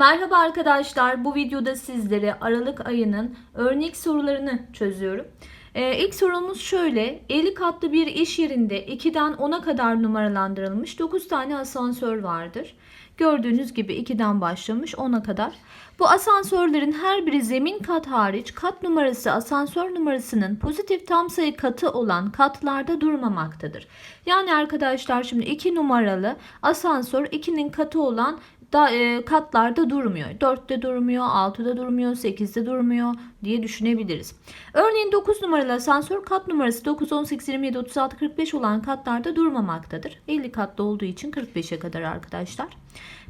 Merhaba arkadaşlar. Bu videoda sizlere Aralık ayının örnek sorularını çözüyorum. Ee, ilk sorumuz şöyle. 50 katlı bir iş yerinde 2'den 10'a kadar numaralandırılmış 9 tane asansör vardır. Gördüğünüz gibi 2'den başlamış 10'a kadar. Bu asansörlerin her biri zemin kat hariç kat numarası asansör numarasının pozitif tam sayı katı olan katlarda durmamaktadır. Yani arkadaşlar şimdi 2 numaralı asansör 2'nin katı olan da, e, katlarda durmuyor. 4'te durmuyor, 6'da durmuyor, 8'de durmuyor diye düşünebiliriz. Örneğin 9 numaralı asansör kat numarası 9, 18, 27, 36, 45 olan katlarda durmamaktadır. 50 katlı olduğu için 45'e kadar arkadaşlar.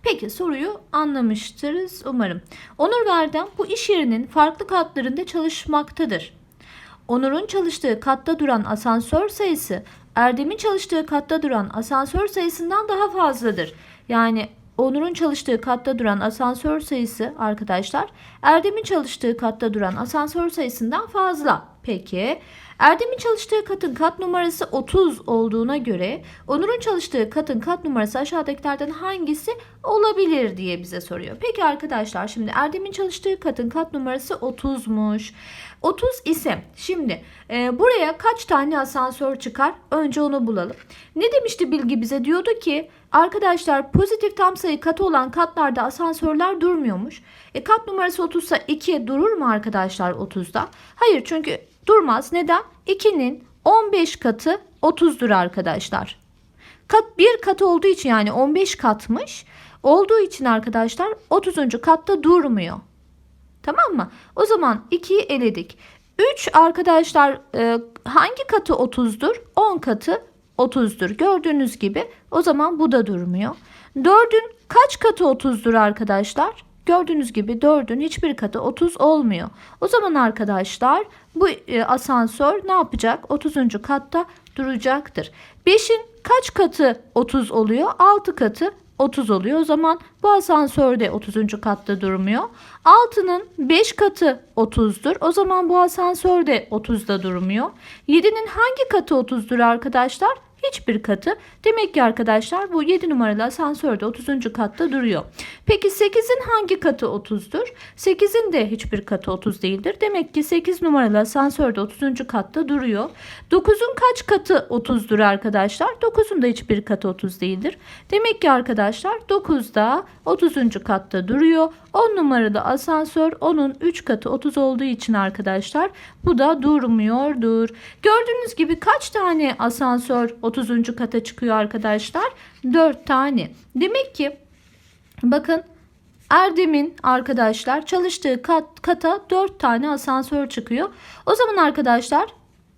Peki soruyu anlamıştırız umarım. Onur Verdem bu iş yerinin farklı katlarında çalışmaktadır. Onur'un çalıştığı katta duran asansör sayısı Erdem'in çalıştığı katta duran asansör sayısından daha fazladır. Yani Onur'un çalıştığı katta duran asansör sayısı arkadaşlar Erdem'in çalıştığı katta duran asansör sayısından fazla. Peki Erdem'in çalıştığı katın kat numarası 30 olduğuna göre Onur'un çalıştığı katın kat numarası aşağıdakilerden hangisi olabilir diye bize soruyor. Peki arkadaşlar şimdi Erdem'in çalıştığı katın kat numarası 30'muş. 30 ise şimdi e, buraya kaç tane asansör çıkar? Önce onu bulalım. Ne demişti bilgi bize? Diyordu ki arkadaşlar pozitif tam sayı katı olan katlarda asansörler durmuyormuş. E, kat numarası 30 ise 2 durur mu arkadaşlar 30'da? Hayır çünkü durmaz. Neden? 2'nin 15 katı 30'dur arkadaşlar. Kat bir kat olduğu için yani 15 katmış. Olduğu için arkadaşlar 30. katta durmuyor. Tamam mı? O zaman 2'yi eledik. 3 arkadaşlar e, hangi katı 30'dur? 10 katı 30'dur. Gördüğünüz gibi o zaman bu da durmuyor. 4'ün kaç katı 30'dur arkadaşlar? Gördüğünüz gibi 4'ün hiçbir katı 30 olmuyor. O zaman arkadaşlar bu e, asansör ne yapacak? 30. katta duracaktır. 5'in kaç katı 30 oluyor? 6 katı 30 oluyor. O zaman bu asansör de 30. katta durmuyor. 6'nın 5 katı 30'dur. O zaman bu asansör de 30'da durmuyor. 7'nin hangi katı 30'dur arkadaşlar? Hiçbir katı. Demek ki arkadaşlar bu 7 numaralı asansör de 30. katta duruyor. Peki 8'in hangi katı 30'dur? 8'in de hiçbir katı 30 değildir. Demek ki 8 numaralı asansör de 30. katta duruyor. 9'un kaç katı 30'dur arkadaşlar? 9'un da hiçbir katı 30 değildir. Demek ki arkadaşlar 9 da 30. katta duruyor. 10 numaralı asansör onun 3 katı 30 olduğu için arkadaşlar bu da durmuyordur. Gördüğünüz gibi kaç tane asansör 30. kata çıkıyor arkadaşlar? 4 tane. Demek ki bakın Erdem'in arkadaşlar çalıştığı kat, kata 4 tane asansör çıkıyor. O zaman arkadaşlar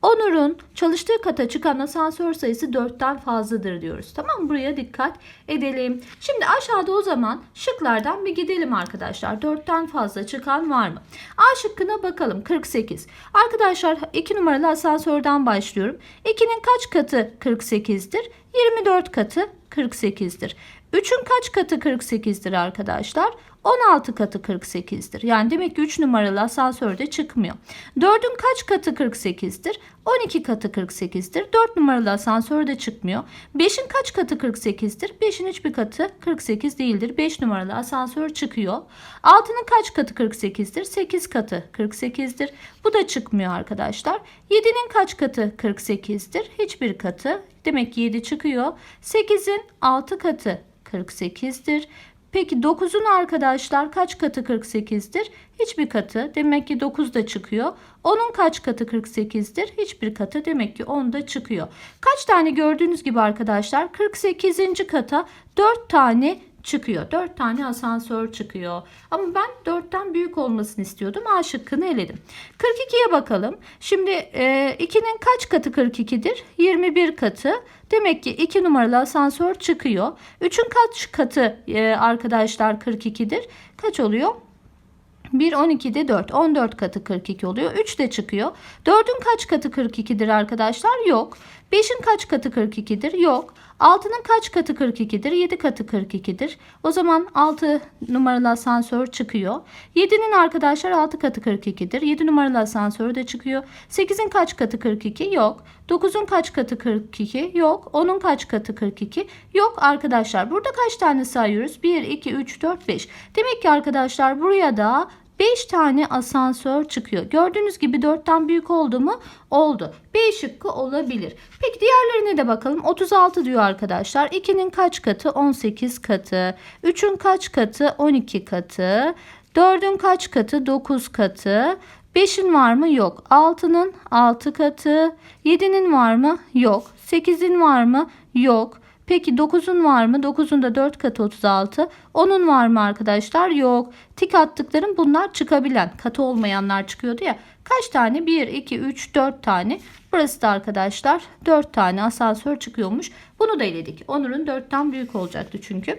Onur'un çalıştığı kata çıkan asansör sayısı 4'ten fazladır diyoruz. Tamam? Buraya dikkat edelim. Şimdi aşağıda o zaman şıklardan bir gidelim arkadaşlar. 4'ten fazla çıkan var mı? A şıkkına bakalım. 48. Arkadaşlar 2 numaralı asansörden başlıyorum. 2'nin kaç katı 48'dir? 24 katı 48'dir. 3'ün kaç katı 48'dir arkadaşlar? 16 katı 48'dir. Yani demek ki 3 numaralı asansörde çıkmıyor. 4'ün kaç katı 48'dir? 12 katı 48'dir. 4 numaralı asansörde çıkmıyor. 5'in kaç katı 48'dir? 5'in hiçbir katı 48 değildir. 5 numaralı asansör çıkıyor. 6'nın kaç katı 48'dir? 8 katı 48'dir. Bu da çıkmıyor arkadaşlar. 7'nin kaç katı 48'dir? Hiçbir katı. Demek ki 7 çıkıyor. 8'in 6 katı 48'dir. Peki 9'un arkadaşlar kaç katı 48'dir? Hiçbir katı. Demek ki 9 da çıkıyor. 10'un kaç katı 48'dir? Hiçbir katı. Demek ki 10 da çıkıyor. Kaç tane gördüğünüz gibi arkadaşlar 48. kata 4 tane çıkıyor. 4 tane asansör çıkıyor. Ama ben 4'ten büyük olmasını istiyordum. A şıkkını eledim. 42'ye bakalım. Şimdi e, 2'nin kaç katı 42'dir? 21 katı. Demek ki 2 numaralı asansör çıkıyor. 3'ün kaç katı e, arkadaşlar 42'dir? Kaç oluyor? 1 12'de 4. 14 katı 42 oluyor. 3 de çıkıyor. 4'ün kaç katı 42'dir arkadaşlar? Yok. 5'in kaç katı 42'dir? Yok. 6'nın kaç katı 42'dir? 7 katı 42'dir. O zaman 6 numaralı asansör çıkıyor. 7'nin arkadaşlar 6 katı 42'dir. 7 numaralı asansör de çıkıyor. 8'in kaç katı 42? Yok. 9'un kaç katı 42? Yok. 10'un kaç katı 42? Yok arkadaşlar. Burada kaç tane sayıyoruz? 1, 2, 3, 4, 5. Demek ki arkadaşlar buraya da 5 tane asansör çıkıyor. Gördüğünüz gibi 4'ten büyük oldu mu? Oldu. B şıkkı olabilir. Peki diğerlerine de bakalım. 36 diyor arkadaşlar. 2'nin kaç katı? 18 katı. 3'ün kaç katı? 12 katı. 4'ün kaç katı? 9 katı. 5'in var mı? Yok. 6'nın 6 katı. 7'nin var mı? Yok. 8'in var mı? Yok. Peki 9'un var mı? 9'un da 4 katı 36. 10'un var mı arkadaşlar? Yok. Tik attıklarım bunlar çıkabilen. Katı olmayanlar çıkıyordu ya. Kaç tane? 1, 2, 3, 4 tane. Burası da arkadaşlar 4 tane asansör çıkıyormuş. Bunu da eledik. Onur'un 4'ten büyük olacaktı çünkü.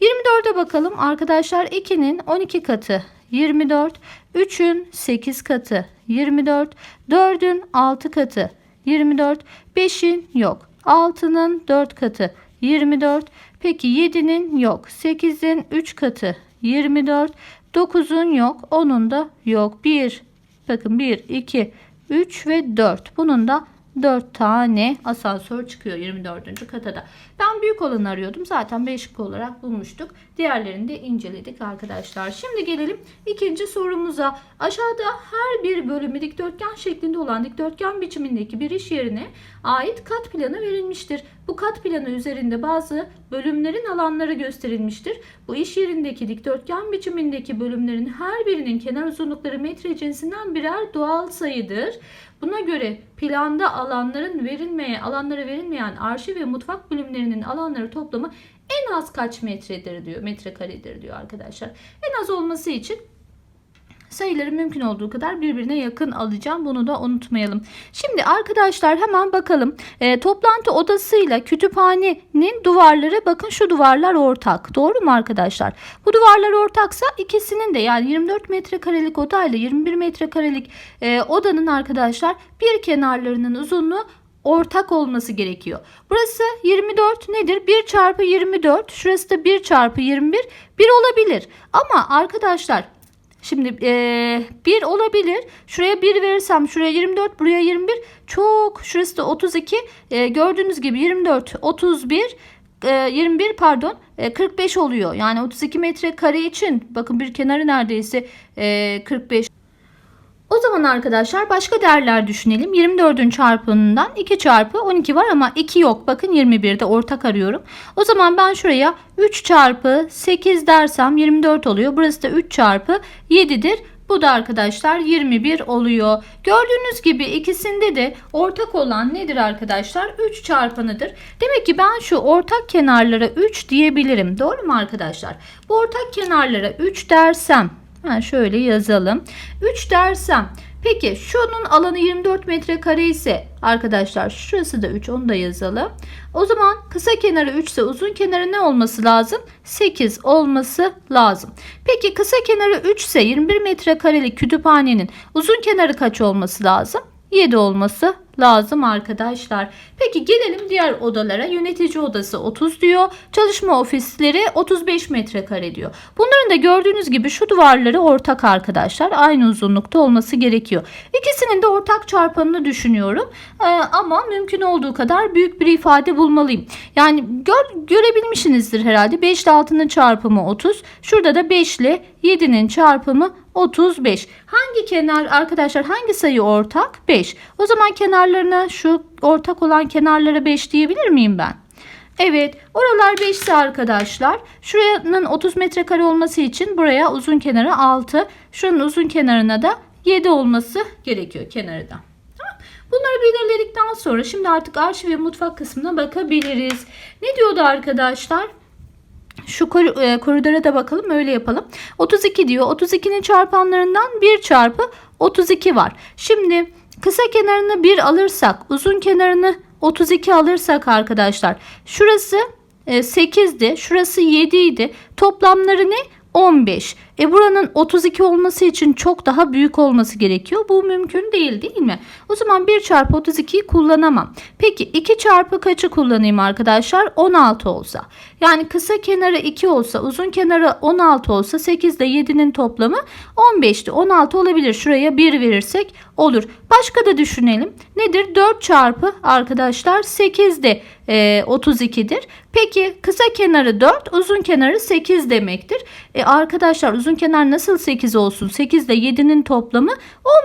24'e bakalım. Arkadaşlar 2'nin 12 katı 24. 3'ün 8 katı 24. 4'ün 6 katı 24. 5'in yok. 6'nın 4 katı 24. Peki 7'nin yok. 8'in 3 katı 24. 9'un yok. 10'un da yok. 1 bakın 1 2 3 ve 4. Bunun da 4 tane asansör çıkıyor 24. katada. Ben büyük olanı arıyordum. Zaten 5 olarak bulmuştuk. Diğerlerini de inceledik arkadaşlar. Şimdi gelelim ikinci sorumuza. Aşağıda her bir bölümü dikdörtgen şeklinde olan dikdörtgen biçimindeki bir iş yerine ait kat planı verilmiştir. Bu kat planı üzerinde bazı bölümlerin alanları gösterilmiştir. Bu iş yerindeki dikdörtgen biçimindeki bölümlerin her birinin kenar uzunlukları metre cinsinden birer doğal sayıdır. Buna göre planda alanların verilmeye, alanlara verilmeyen arşiv ve mutfak bölümlerinin alanları toplamı en az kaç metredir diyor, metrekaredir diyor arkadaşlar. En az olması için sayıları mümkün olduğu kadar birbirine yakın alacağım. Bunu da unutmayalım. Şimdi arkadaşlar hemen bakalım. E, toplantı odasıyla kütüphanenin duvarları bakın şu duvarlar ortak. Doğru mu arkadaşlar? Bu duvarlar ortaksa ikisinin de yani 24 metrekarelik oda ile 21 metrekarelik e, odanın arkadaşlar bir kenarlarının uzunluğu ortak olması gerekiyor. Burası 24 nedir? 1 çarpı 24. Şurası da 1 çarpı 21. 1 olabilir. Ama arkadaşlar Şimdi e, 1 olabilir. Şuraya 1 verirsem şuraya 24 buraya 21 çok şurası da 32 e, gördüğünüz gibi 24 31 e, 21 pardon e, 45 oluyor. Yani 32 metre kare için bakın bir kenarı neredeyse e, 45. O zaman arkadaşlar başka değerler düşünelim. 24'ün çarpımından 2 çarpı 12 var ama 2 yok. Bakın 21'de ortak arıyorum. O zaman ben şuraya 3 çarpı 8 dersem 24 oluyor. Burası da 3 çarpı 7'dir. Bu da arkadaşlar 21 oluyor. Gördüğünüz gibi ikisinde de ortak olan nedir arkadaşlar? 3 çarpanıdır. Demek ki ben şu ortak kenarlara 3 diyebilirim. Doğru mu arkadaşlar? Bu ortak kenarlara 3 dersem Ha, şöyle yazalım. 3 dersem peki şunun alanı 24 metrekare ise arkadaşlar şurası da 3 onu da yazalım. O zaman kısa kenarı 3 ise uzun kenarı ne olması lazım? 8 olması lazım. Peki kısa kenarı 3 ise 21 metrekarelik kütüphanenin uzun kenarı kaç olması lazım? 7 olması lazım arkadaşlar. Peki gelelim diğer odalara. Yönetici odası 30 diyor. Çalışma ofisleri 35 metrekare diyor. Bunların da gördüğünüz gibi şu duvarları ortak arkadaşlar. Aynı uzunlukta olması gerekiyor. İkisinin de ortak çarpanını düşünüyorum. Ee, ama mümkün olduğu kadar büyük bir ifade bulmalıyım. Yani gör, görebilmişsinizdir herhalde. 5 ile 6'nın çarpımı 30. Şurada da 5 ile 7'nin çarpımı 35. Hangi kenar arkadaşlar hangi sayı ortak? 5. O zaman kenarlarına şu ortak olan kenarlara 5 diyebilir miyim ben? Evet oralar 5 ise arkadaşlar şuranın 30 metrekare olması için buraya uzun kenarı 6 şuranın uzun kenarına da 7 olması gerekiyor kenarı da. Bunları belirledikten sonra şimdi artık arşiv ve mutfak kısmına bakabiliriz. Ne diyordu arkadaşlar? Şu e, koridora da bakalım öyle yapalım. 32 diyor. 32'nin çarpanlarından 1 çarpı 32 var. Şimdi kısa kenarını 1 alırsak uzun kenarını 32 alırsak arkadaşlar şurası e, 8'di şurası 7 idi toplamları ne? 15 E buranın 32 olması için çok daha büyük olması gerekiyor. Bu mümkün değil değil mi? O zaman 1 çarpı 32'yi kullanamam. Peki 2 çarpı kaçı kullanayım arkadaşlar? 16 olsa. Yani kısa kenarı 2 olsa uzun kenarı 16 olsa 8 ile 7'nin toplamı 15'ti. 16 olabilir. Şuraya 1 verirsek olur. Başka da düşünelim. Nedir? 4 çarpı arkadaşlar 8 de e, 32'dir. Peki kısa kenarı 4 uzun kenarı 8 demektir. E, arkadaşlar uzun kenar nasıl 8 olsun? 8 ile 7'nin toplamı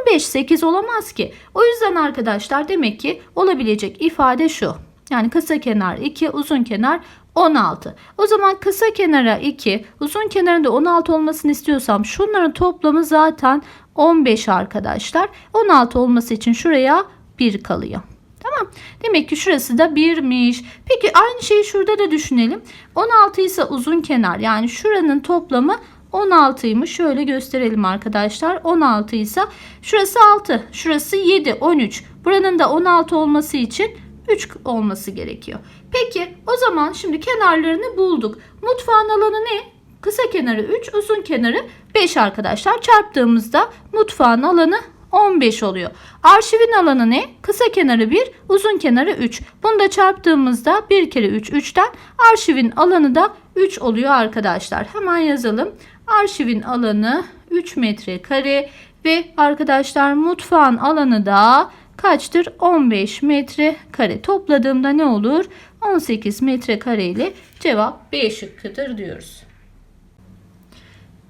15 8 olamaz ki. O yüzden arkadaşlar demek ki olabilecek ifade şu. Yani kısa kenar 2 uzun kenar 16. O zaman kısa kenara 2, uzun kenarında 16 olmasını istiyorsam şunların toplamı zaten 15 arkadaşlar. 16 olması için şuraya 1 kalıyor. Tamam. Demek ki şurası da 1'miş. Peki aynı şeyi şurada da düşünelim. 16 ise uzun kenar yani şuranın toplamı 16'ymış. Şöyle gösterelim arkadaşlar. 16 ise şurası 6, şurası 7, 13. Buranın da 16 olması için 3 olması gerekiyor. Peki o zaman şimdi kenarlarını bulduk. Mutfağın alanı ne? Kısa kenarı 3, uzun kenarı 5 arkadaşlar. Çarptığımızda mutfağın alanı 15 oluyor. Arşivin alanı ne? Kısa kenarı 1, uzun kenarı 3. Bunu da çarptığımızda 1 kere 3, 3'ten arşivin alanı da 3 oluyor arkadaşlar. Hemen yazalım. Arşivin alanı 3 metrekare ve arkadaşlar mutfağın alanı da kaçtır? 15 metrekare. Topladığımda ne olur? 18 metrekare ile cevap B şıkkıdır diyoruz.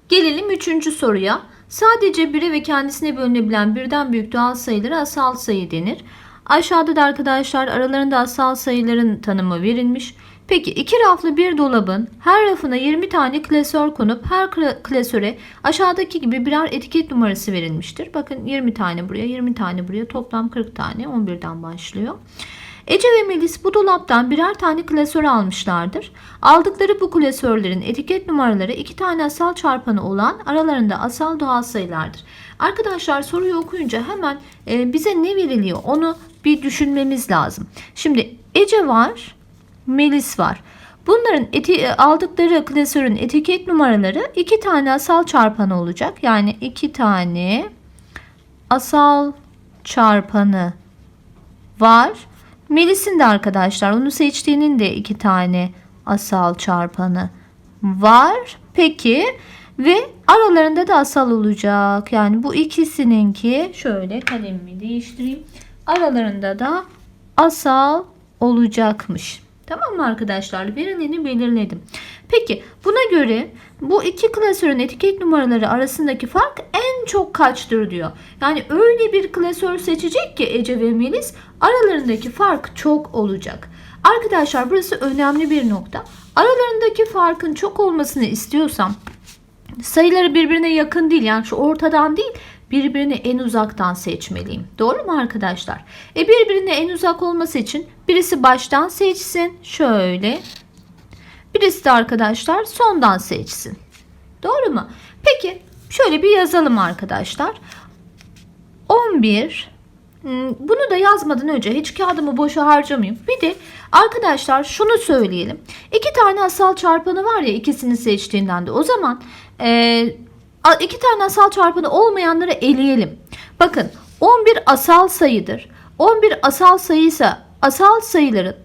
Gelelim üçüncü soruya. Sadece bire ve kendisine bölünebilen birden büyük doğal sayılara asal sayı denir. Aşağıda da arkadaşlar aralarında asal sayıların tanımı verilmiş. Peki iki raflı bir dolabın her rafına 20 tane klasör konup her kla- klasöre aşağıdaki gibi birer etiket numarası verilmiştir. Bakın 20 tane buraya 20 tane buraya toplam 40 tane 11'den başlıyor. Ece ve Melis bu dolaptan birer tane klasör almışlardır. Aldıkları bu klasörlerin etiket numaraları iki tane asal çarpanı olan aralarında asal doğal sayılardır. Arkadaşlar soruyu okuyunca hemen e, bize ne veriliyor onu bir düşünmemiz lazım. Şimdi Ece var, Melis var. Bunların eti, aldıkları klasörün etiket numaraları iki tane asal çarpanı olacak. Yani iki tane asal çarpanı var. Melis'in de arkadaşlar onu seçtiğinin de iki tane asal çarpanı var. Peki ve aralarında da asal olacak. Yani bu ikisininki şöyle kalemimi değiştireyim. Aralarında da asal olacakmış. Tamam mı arkadaşlar? Verileni belirledim. Peki buna göre bu iki klasörün etiket numaraları arasındaki fark en çok kaçtır diyor. Yani öyle bir klasör seçecek ki Ece ve Melis aralarındaki fark çok olacak. Arkadaşlar burası önemli bir nokta. Aralarındaki farkın çok olmasını istiyorsam sayıları birbirine yakın değil yani şu ortadan değil birbirine en uzaktan seçmeliyim. Doğru mu arkadaşlar? E birbirine en uzak olması için birisi baştan seçsin. Şöyle. Birisi de arkadaşlar sondan seçsin. Doğru mu? Peki şöyle bir yazalım arkadaşlar. 11 Hmm, bunu da yazmadan önce hiç kağıdımı boşa harcamayayım. Bir de arkadaşlar şunu söyleyelim. İki tane asal çarpanı var ya ikisini seçtiğinden de o zaman e, iki tane asal çarpanı olmayanları eleyelim. Bakın 11 asal sayıdır. 11 asal sayıysa asal sayıların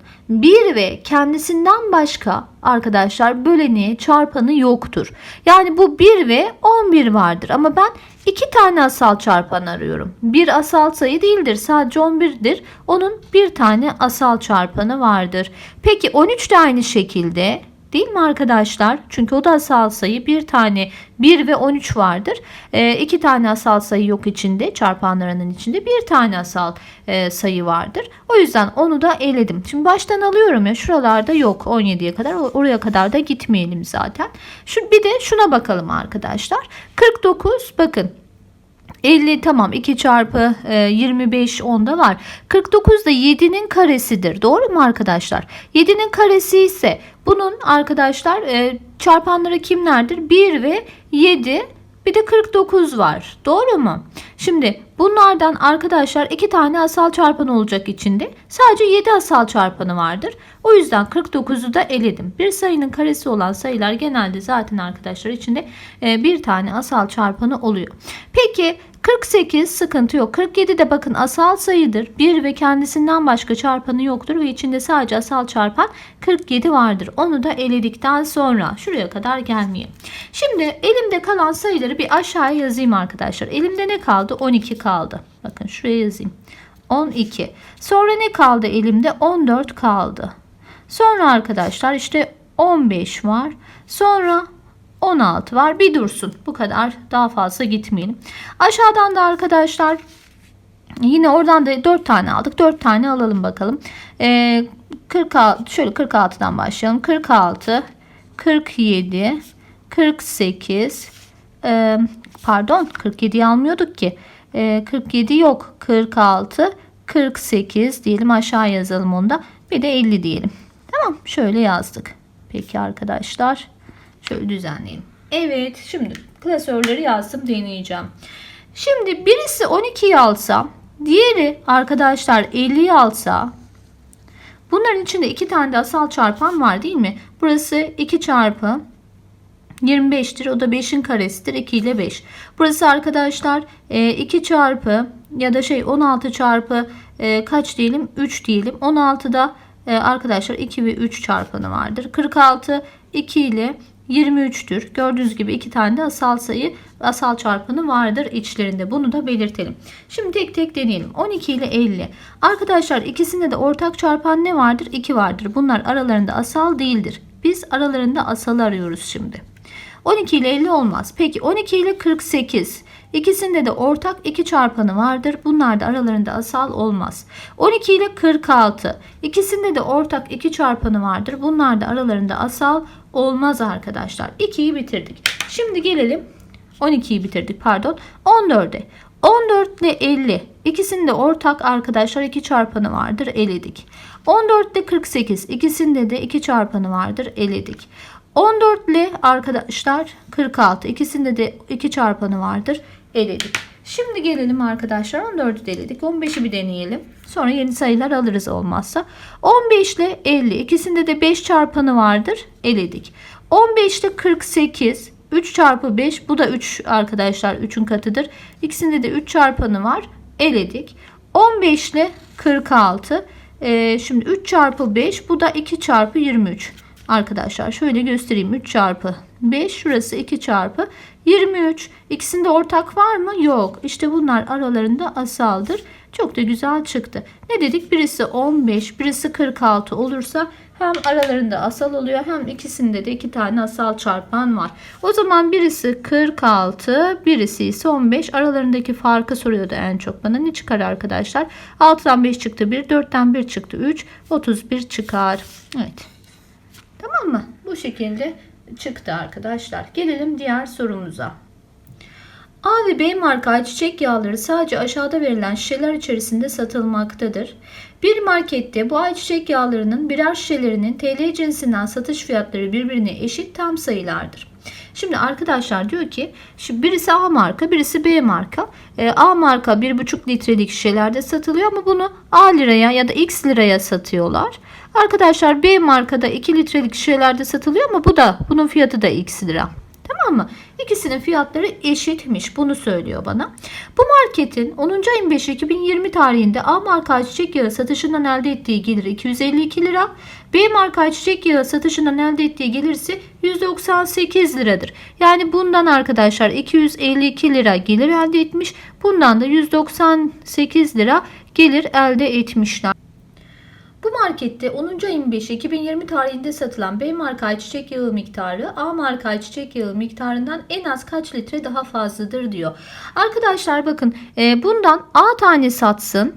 1 ve kendisinden başka arkadaşlar böleni çarpanı yoktur. Yani bu 1 ve 11 vardır ama ben 2 tane asal çarpan arıyorum. Bir asal sayı değildir sadece 11'dir. Onun bir tane asal çarpanı vardır. Peki 13 de aynı şekilde Değil mi arkadaşlar? Çünkü o da asal sayı. Bir tane 1 ve 13 vardır. E, iki tane asal sayı yok içinde. Çarpanlarının içinde bir tane asal e, sayı vardır. O yüzden onu da eledim. Şimdi baştan alıyorum ya. Şuralarda yok 17'ye kadar. Oraya kadar da gitmeyelim zaten. Şu, bir de şuna bakalım arkadaşlar. 49 bakın 50 tamam 2 çarpı e, 25 onda var. 49 da 7'nin karesidir. Doğru mu arkadaşlar? 7'nin karesi ise bunun arkadaşlar e, çarpanları kimlerdir? 1 ve 7 bir de 49 var. Doğru mu? Şimdi bunlardan arkadaşlar iki tane asal çarpanı olacak içinde. Sadece 7 asal çarpanı vardır. O yüzden 49'u da eledim. Bir sayının karesi olan sayılar genelde zaten arkadaşlar içinde e, bir tane asal çarpanı oluyor. Peki 48 sıkıntı yok. 47 de bakın asal sayıdır. 1 ve kendisinden başka çarpanı yoktur ve içinde sadece asal çarpan 47 vardır. Onu da eledikten sonra şuraya kadar gelmeyeyim. Şimdi elimde kalan sayıları bir aşağıya yazayım arkadaşlar. Elimde ne kaldı? 12 kaldı. Bakın şuraya yazayım. 12. Sonra ne kaldı elimde? 14 kaldı. Sonra arkadaşlar işte 15 var. Sonra 16 var. Bir dursun. Bu kadar. Daha fazla gitmeyelim. Aşağıdan da arkadaşlar yine oradan da 4 tane aldık. 4 tane alalım bakalım. Ee, 46 şöyle 46'dan başlayalım. 46 47 48 e, pardon 47'yi almıyorduk ki. E, 47 yok. 46 48 diyelim aşağı yazalım onu da. Bir de 50 diyelim. Tamam şöyle yazdık. Peki arkadaşlar. Şöyle düzenleyelim. Evet şimdi klasörleri yazdım deneyeceğim. Şimdi birisi 12'yi alsa diğeri arkadaşlar 50'yi alsa bunların içinde iki tane de asal çarpan var değil mi? Burası 2 çarpı 25'tir. O da 5'in karesidir. 2 ile 5. Burası arkadaşlar 2 çarpı ya da şey 16 çarpı e, kaç diyelim? 3 diyelim. 16'da e, arkadaşlar 2 ve 3 çarpanı vardır. 46 2 ile 23'tür. Gördüğünüz gibi iki tane de asal sayı, asal çarpanı vardır içlerinde. Bunu da belirtelim. Şimdi tek tek deneyelim. 12 ile 50. Arkadaşlar ikisinde de ortak çarpan ne vardır? 2 vardır. Bunlar aralarında asal değildir. Biz aralarında asal arıyoruz şimdi. 12 ile 50 olmaz. Peki 12 ile 48. İkisinde de ortak 2 çarpanı vardır. Bunlar da aralarında asal olmaz. 12 ile 46. İkisinde de ortak 2 çarpanı vardır. Bunlar da aralarında asal olmaz arkadaşlar. 2'yi bitirdik. Şimdi gelelim 12'yi bitirdik pardon. 14'e. 14 ile 50. İkisinde ortak arkadaşlar 2 çarpanı vardır. Eledik. 14 ile 48. İkisinde de 2 çarpanı vardır. Eledik. 14 ile arkadaşlar 46. İkisinde de 2 çarpanı vardır. Eledik. Şimdi gelelim arkadaşlar 14'ü deledik. 15'i bir deneyelim. Sonra yeni sayılar alırız olmazsa. 15 ile 50. İkisinde de 5 çarpanı vardır. Eledik. 15 ile 48. 3 çarpı 5. Bu da 3 arkadaşlar. 3'ün katıdır. İkisinde de 3 çarpanı var. Eledik. 15 ile 46. Ee, şimdi 3 çarpı 5. Bu da 2 çarpı 23. Arkadaşlar şöyle göstereyim. 3 çarpı 5 şurası 2 çarpı 23. İkisinde ortak var mı? Yok. İşte bunlar aralarında asaldır. Çok da güzel çıktı. Ne dedik? Birisi 15, birisi 46 olursa hem aralarında asal oluyor hem ikisinde de iki tane asal çarpan var. O zaman birisi 46, birisi ise 15. Aralarındaki farkı soruyordu en çok bana. Ne çıkar arkadaşlar? 6'dan 5 çıktı 1, 4'ten 1 çıktı 3, 31 çıkar. Evet. Tamam mı? Bu şekilde çıktı arkadaşlar. Gelelim diğer sorumuza. A ve B marka ayçiçek yağları sadece aşağıda verilen şişeler içerisinde satılmaktadır. Bir markette bu ayçiçek yağlarının birer şişelerinin TL cinsinden satış fiyatları birbirine eşit tam sayılardır. Şimdi arkadaşlar diyor ki şu birisi A marka birisi B marka. E, A marka 1,5 litrelik şişelerde satılıyor ama bunu A liraya ya da X liraya satıyorlar. Arkadaşlar B markada 2 litrelik şişelerde satılıyor ama bu da bunun fiyatı da X lira. Tamam mı? İkisinin fiyatları eşitmiş. Bunu söylüyor bana. Bu marketin 10. ayın 5 2020 tarihinde A marka ayçiçek yağı satışından elde ettiği gelir 252 lira. B marka ayçiçek yağı satışından elde ettiği gelirse 198 liradır. Yani bundan arkadaşlar 252 lira gelir elde etmiş. Bundan da 198 lira gelir elde etmişler. Bu markette 10. ayın 5'i 2020 tarihinde satılan B marka ayçiçek yağı miktarı A marka ayçiçek yağı miktarından en az kaç litre daha fazladır diyor. Arkadaşlar bakın e, bundan A tane satsın.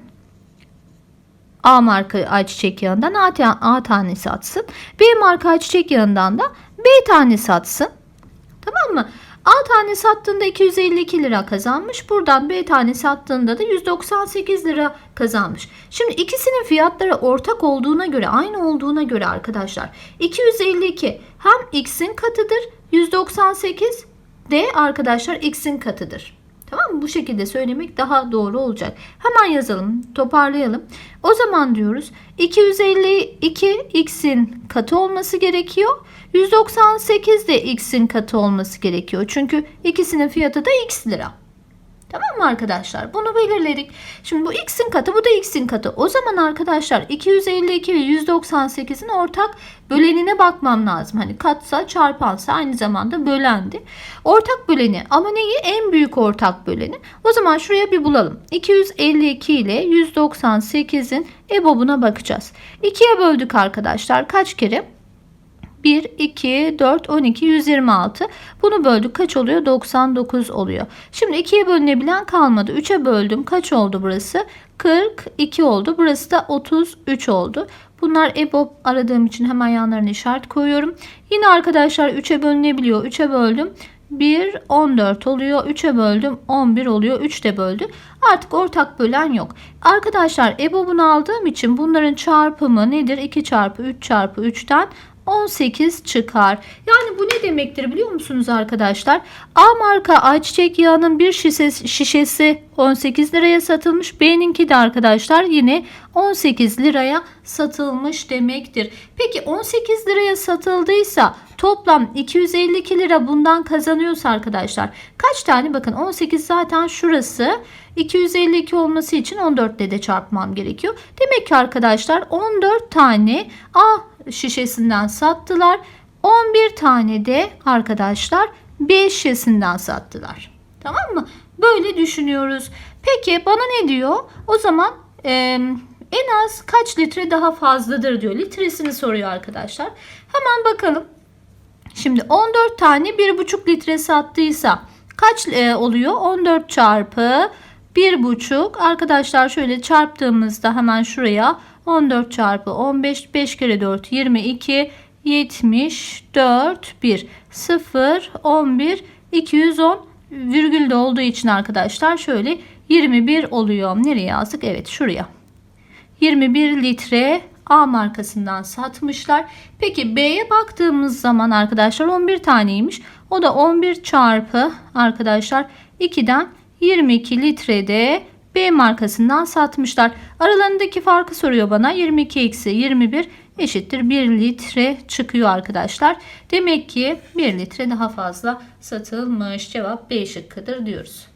A marka ayçiçek yağından A, A tane satsın. B marka ayçiçek yağından da B tane satsın. Tamam mı? A tane sattığında 252 lira kazanmış. Buradan B tane sattığında da 198 lira kazanmış. Şimdi ikisinin fiyatları ortak olduğuna göre, aynı olduğuna göre arkadaşlar 252 hem X'in katıdır 198 de arkadaşlar x'in katıdır. Tamam mı? Bu şekilde söylemek daha doğru olacak. Hemen yazalım, toparlayalım. O zaman diyoruz 252 x'in katı olması gerekiyor. 198 de x'in katı olması gerekiyor. Çünkü ikisinin fiyatı da x lira. Tamam mı arkadaşlar? Bunu belirledik. Şimdi bu x'in katı bu da x'in katı. O zaman arkadaşlar 252 ve 198'in ortak bölenine bakmam lazım. Hani katsa çarpansa aynı zamanda bölendi. Ortak böleni ama neyi? En büyük ortak böleni. O zaman şuraya bir bulalım. 252 ile 198'in EBOB'una bakacağız. 2'ye böldük arkadaşlar. Kaç kere? 1, 2, 4, 12, 126. Bunu böldük. Kaç oluyor? 99 oluyor. Şimdi 2'ye bölünebilen kalmadı. 3'e böldüm. Kaç oldu burası? 42 oldu. Burası da 33 oldu. Bunlar EBOB aradığım için hemen yanlarına işaret koyuyorum. Yine arkadaşlar 3'e bölünebiliyor. 3'e böldüm. 1, 14 oluyor. 3'e böldüm. 11 oluyor. 3 de böldü. Artık ortak bölen yok. Arkadaşlar EBOB'unu aldığım için bunların çarpımı nedir? 2 çarpı 3 çarpı 3'ten 18 çıkar. Yani bu ne demektir biliyor musunuz arkadaşlar? A marka ayçiçek yağının bir şişesi, şişesi 18 liraya satılmış. B'ninki de arkadaşlar yine 18 liraya satılmış demektir. Peki 18 liraya satıldıysa toplam 252 lira bundan kazanıyorsa arkadaşlar kaç tane bakın 18 zaten şurası 252 olması için 14 ile de çarpmam gerekiyor. Demek ki arkadaşlar 14 tane A şişesinden sattılar. 11 tane de arkadaşlar B şişesinden sattılar. Tamam mı? Böyle düşünüyoruz. Peki bana ne diyor? O zaman e, en az kaç litre daha fazladır diyor. Litresini soruyor arkadaşlar. Hemen bakalım. Şimdi 14 tane 1,5 litre sattıysa kaç e, oluyor? 14 çarpı 1,5 arkadaşlar şöyle çarptığımızda hemen şuraya 14 çarpı 15 5 kere 4 22 74 1 0 11 210 virgül de olduğu için arkadaşlar şöyle 21 oluyor. Nereye yazdık? Evet şuraya. 21 litre A markasından satmışlar. Peki B'ye baktığımız zaman arkadaşlar 11 taneymiş. O da 11 çarpı arkadaşlar 2'den 22 litrede B markasından satmışlar. Aralarındaki farkı soruyor bana. 22 eksi 21 eşittir 1 litre çıkıyor arkadaşlar. Demek ki 1 litre daha fazla satılmış. Cevap B şıkkıdır diyoruz.